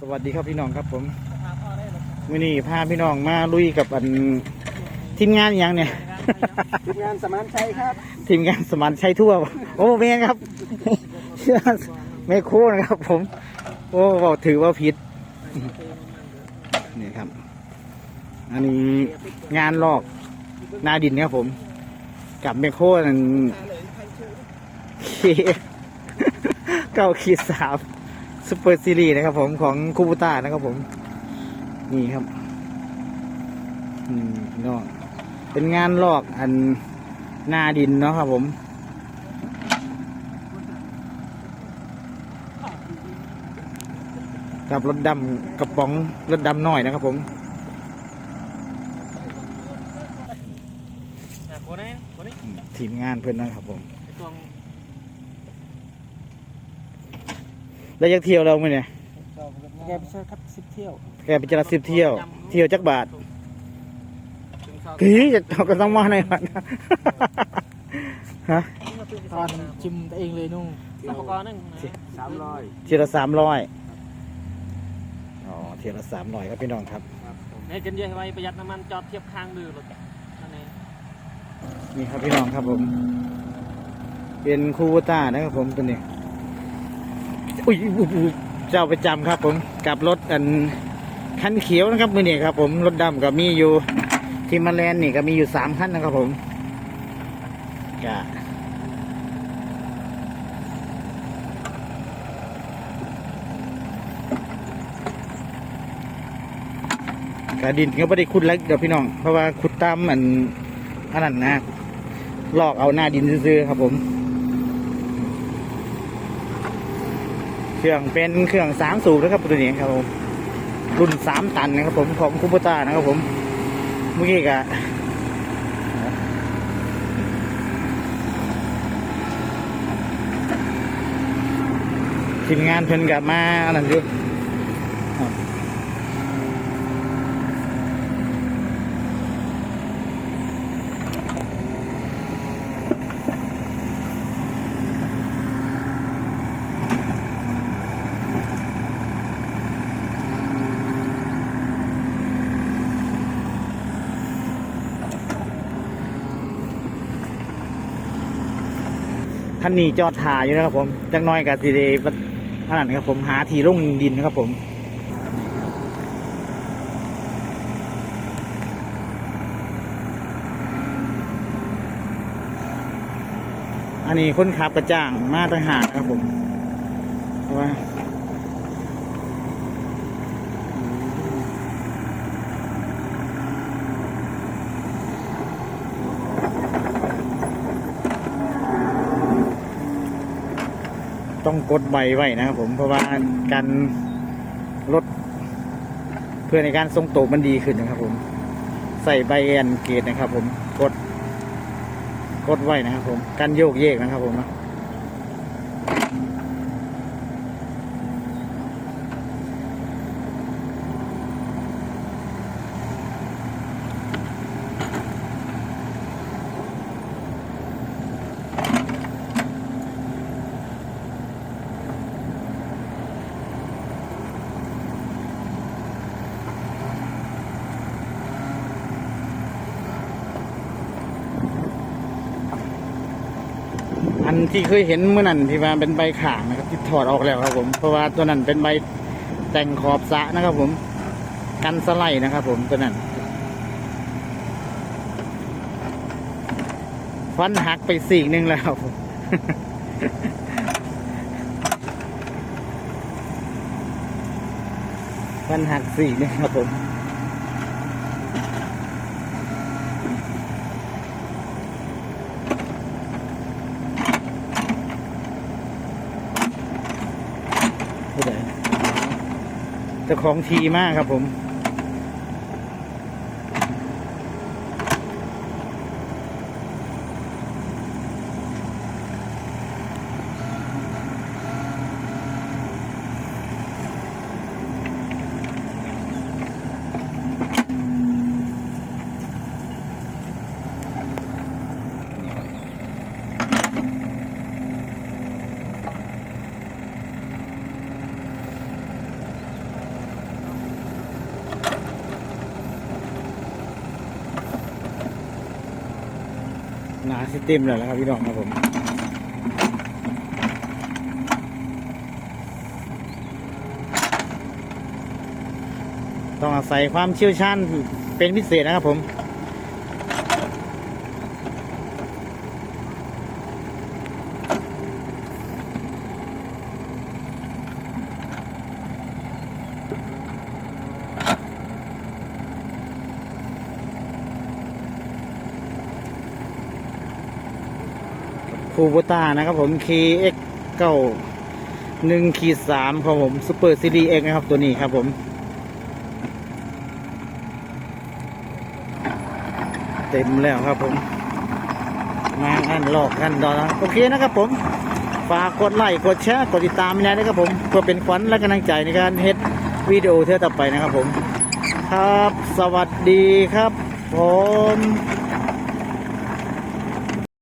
สวัสดีครับพี่น้องครับผมมื่อนี้พาพี่น้องมาลุยกับอันทีมงานอหย่างเนี่ย ทีมงานสมานชัยครับ ทีมงานสมานชัยทั่ว โอ้เม่ครับเชื่อแม่โคนะครับผม โอ้บอกถือว่าผิดนี่ครับ อันนี้งานลอกหนาดินครับผม กับแม่โคนั่นเคเก้าขีดสาม ซูเปอร์ซีรีส์นะครับผมของคูบูต้านะครับผม นี่ครับอืมพี่น้องเป็นงานลอกอันหน้าดินเนาะครับผมกับรถดำกระป๋องรถดำหน่อยนะครับผมคนนี้คนนี้ทีมงานเพื่อนนะครับผม ตวง แล้วยักเที่ยวเราไหมเนี่ยแกไปเชิญครับสิบเที่ยวแกไปจราสิบเที่ยว เที่ยวจักบาทกี่จะเราก็ต้องมาในวันฮะตอนจิมเองเลยนู่นอุปกรณ์นึงสามร้อยเที่ยวละสามร้อยอ๋อเที่ยวละสามร้อยครับพี่น้องครับเนี่ยกินเยอะไปประหยัดน้ำมันจอดเทียบข้างดื้อรถนั่นเองนี่ครับพี่น้องครับผม เป็นคูโบต้านะครับผมตัวนี้ อุ้ยอุ๊ยเจ้าประจำครับ ผมกับรถอันคันเขียวนะครับมือนี่ครับ ผมรถดำก็มีอยู่ที่มาแลนนี่ก็มีอยู่สามคันนะครับ ผมกะกะดินก็ไม่ได้ขุดแล้วเดี๋ยวพี่น้อง เพราะว่าขุดตามอันอันนั้นนะลอกเอาหน้าดินซื้อๆครับผม เครื่องเป็นเครื่องสามสูบนะครับตัวนี้ครับผมรุ่นสามตันนะครับผมของคูปต้านะครับผมเมื่อกี้กะทีมงานเพิ่นกลับมาอันนั้นอยู่ ท่านนี้จอดถ่ายอยู่นะครับผมจังน้อยกับสีเดย์อันนั้นครับผมหาทีลงดินนะครับผมอันนี้คนขับกระจ่างมาต่างหากครับผมว่า ต้องกดใบไว้นะครับผมเพราะว่าการลดเพื่อในการทรงตัวมันดีขึ้นนะครับผม ใส่ใบแอนเกตนะครับผมกด กดไว้นะครับผมกันโยกเยกนะครับผมนะ ที่เคยเห็นเมื่อนั้นที่ว่าเป็นใบข่างนะครับ ที่ถอดออกแล้วครับผม เพราะว่าตัวนั้นเป็นใบแต่งขอบสะนะครับ ผม กันสไลด์นะครับ ผมตัวนั้น ฟันหักไปสี่หนึ่งแล้วครับผมฟันหักสี่หนึ่งครับผม เจ้าของทีมากครับผม หนาซิสเต็มเลยนะครับพี่น้องครับผมต้องอาศัยความเชี่ยวชาญเป็นพิเศษนะครับผม คูโบต้านะครับผม KX เก้าหนึ่งขีดสามครับผมซูเปอร์ซีรีส์เอ็กนะครับตัวนี้ครับผมเต็มแล้วครับผม มาขั้นลอกขั้นดอนโอเคนะครับผม ฝากกดไลค์กดแชร์กดติดตามไม่นะครับผมเพื่อเป็นขวัญและกำลังใจในการเฮ็ดวิดีโอเท่าต่อไปนะครับผม ครับ สวัสดีครับผม